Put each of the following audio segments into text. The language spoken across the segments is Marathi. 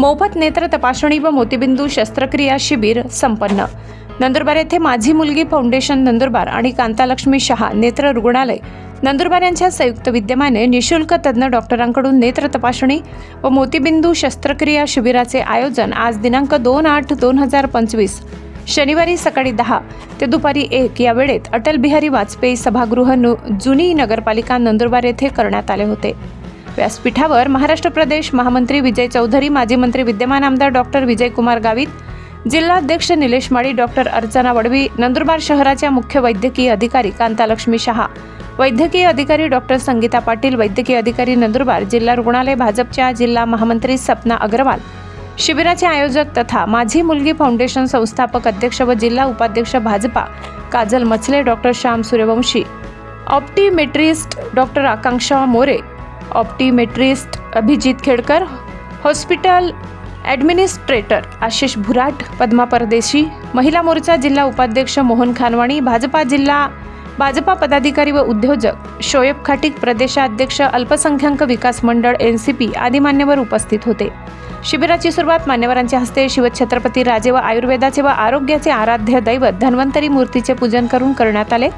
मोफत नेत्र तपासणी व मोतीबिंदू शस्त्रक्रिया शिबिर संपन्न. नंदुरबार येथे माझी मुलगी फाउंडेशन नंदुरबार आणि कांतालक्ष्मी शहा नेत्र रुग्णालय. नंदुरबार यांच्या संयुक्त विद्यमाने निशुल्क तज्ज्ञ डॉक्टरांकडून नेत्र तपासणी व मोतीबिंदू शस्त्रक्रिया शिबिराचे आयोजन आज दिनांक दोन आठ दोन हजार पंचवीस शनिवारी सकाळी दहा ते दुपारी एक या वेळेत अटल बिहारी वाजपेयी सभागृह नु जुनी नगरपालिका नंदुरबार येथे करण्यात आले होते. व्यासपीठावर महाराष्ट्र प्रदेश महामंत्री विजय चौधरी माजी मंत्री विद्यमान आमदार डॉक्टर विजयकुमार गावित जिल्हाध्यक्ष निलेश माळी डॉक्टर अर्चना वडवी नंदुरबार शहराच्या मुख्य वैद्यकीय अधिकारी कांतालक्ष्मी शहा वैद्यकीय अधिकारी डॉक्टर संगीता पाटील वैद्यकीय अधिकारी नंदुरबार जिल्हा रुग्णालय भाजपच्या जिल्हा महामंत्री सपना अग्रवाल शिबिराचे आयोजक तथा माझी मुलगी फाउंडेशन संस्थापक अध्यक्ष व जिल्हा उपाध्यक्ष Bhajapa Kajal Machale doctor Shyam Suryavanshi optometrist doctor Akanksha More optometrist Abhijit Khedkar hospital administrator Ashish Bhurat Padma Pardeshi महिला मोर्चा जिल्हा उपाध्यक्ष मोहन खानवाणी भाजपा जिल्हा भाजपा पदाधिकारी व उद्योजक शोएब खाटिक प्रदेशाध्यक्ष अल्पसंख्याक विकास मंडळ एन सी पी आदी मान्यवर उपस्थित होते. शिबिराची सुरुवात मान्यवरांच्या हस्ते शिवछत्रपती राजे व आयुर्वेदाचे व आरोग्याचे आराध्य दैवत धन्वंतरी मूर्तीचे पूजन करून करण्यात आले.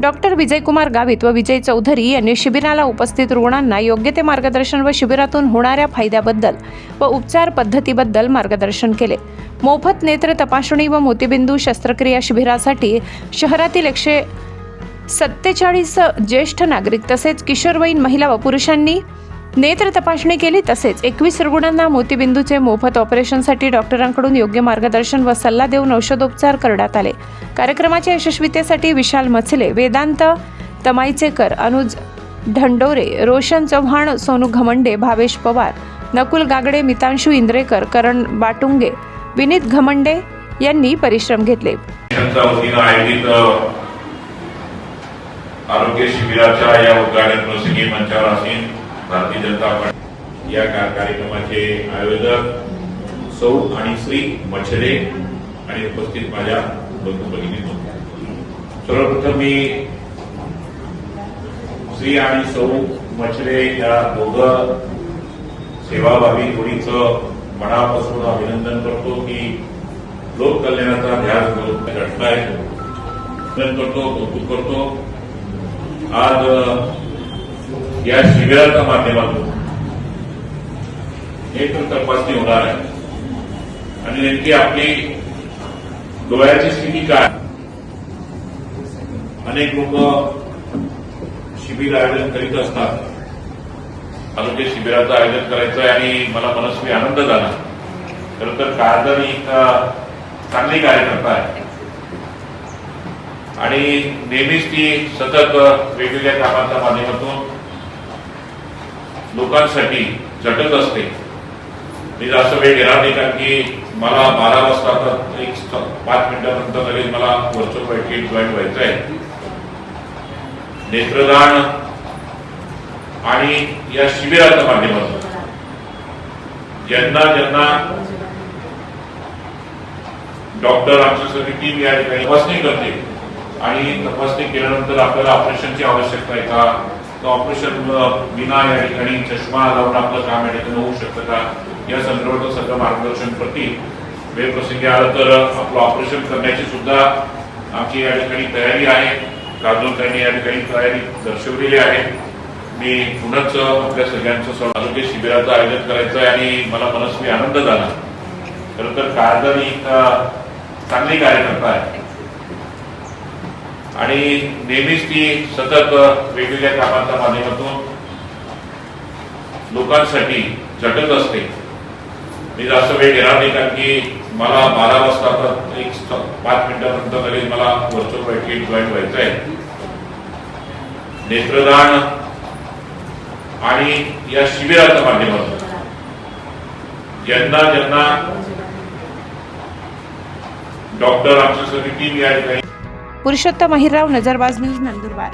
डॉक्टर विजयकुमार गावित व विजय चौधरी यांनी शिबिराला उपस्थित रुग्णांना योग्य ते मार्गदर्शन व शिबिरातून होणाऱ्या फायद्याबद्दल व उपचार पद्धतीबद्दल मार्गदर्शन केले. मोफत नेत्र तपासणी व मोतीबिंदू शस्त्रक्रिया शिबिरासाठी शहरातील एकशे सत्तेचाळीस ज्येष्ठ नागरिक तसेच किशोरवयीन महिला व पुरुषांनी नेत्र तपासणी केली तसेच एकवीस रुग्णांना मोतीबिंदूचे मोफत ऑपरेशनसाठी डॉक्टरांकडून योग्य मार्गदर्शन व सल्ला देऊन औषधोपचार करण्यात आले. कार्यक्रमाच्या यशस्वीतेसाठी विशाल मछले वेदांत तमाईचेकर अनुज ढंडोरे रोशन चव्हाण सोनू घमंडे भावेश पवार नकुल गागडे मितांशू इंद्रेकर करण बाटुंगे विनीत घमंडे यांनी परिश्रम घेतले. आरोग्य शिबिराच्या या उद्घाटन प्रसंगी मंचावर असेल भारतीय जनता पार्टी या कार्यक्रमाचे आयोजक सौ आणि श्री मच्छरे आणि उपस्थित माझ्या बंधू भगिनी सर्वप्रथम मी श्री आणि सौ मच्छरे या दोघं सेवाभावी जोडीचं मनापासून अभिनंदन करतो की लोक कल्याणाचा ध्यास घेऊन घटनाय करतो कौतुक करतो. आज या शिबिराच्या माध्यमातून नेत्र तपासणी होणार आहे. आणि नेमकी आपली डोळ्याची स्थिती काय? अनेक लोक शिबिर आयोजन करीत असतात. आरोग्य शिबिराचं आयोजन करायचं आहे आणि मला मनस्वी आनंद झाला. खरं तर कारदर ही एक चांगली कार्यकर्ता आहे. आणि नेहमीच ती सतत वेगवेगळ्या कामाच्या माध्यमातून लोकांसाठी झटत असते. मी जास्त वेळ घेणार नाही कारण की मला बारा वाजता आता एक पाच मिनिटानंतर लगेच मला व्हर्च्युअल बैठकीत जॉईन व्हायचं आहे. नेत्रदान आणि या शिबिराच्या माध्यमातून. ज्यांना ज्यांना डॉक्टर आमची सगळी टीम या ठिकाणी तपासणी करते आणि तपासणी केल्यानंतर आपल्याला ऑपरेशनची आवश्यकता आहे का? ऑपरेशन विना या ठिकाणी चष्मा लावून आपलं काम या ठिकाणी होऊ शकतं का? या संदर्भात सगळं मार्गदर्शन प्रति वेळ प्रसंगी आलं तर आपलं ऑपरेशन करण्याची सुद्धा आमची या ठिकाणी तयारी आहे. काजोलकरांनी या ठिकाणी तयारी दर्शवलेली आहे. मी पुन्हाच आपल्या सगळ्यांचं सह आरोग्य शिबिराचं आयोजन करायचं आहे आणि मला मनस्वी आनंद झाला. खरं तर कारदर चांगली कार्यकर्ता आहे आणि नेहमीच ती सतत वेगवेगळ्या कामांच्या माध्यमातून लोकांसाठी झटत असते. मी जास्त वेळ घेणार नाही कारण की मला बारा वाजता तर एक पाच मिनिटानंतर लगेच मला व्हर्च्युअल बैठकीत जॉईन व्हायचं आहे. नेत्रदान आणि या शिबिराच्या माध्यमातून. ज्यांना ज्यांना डॉक्टर आमच्यासाठी सगळी टीम या ठिकाणी पुरुषोत्तम अहिरराव नजरबाज न्यूज नंदुरबार.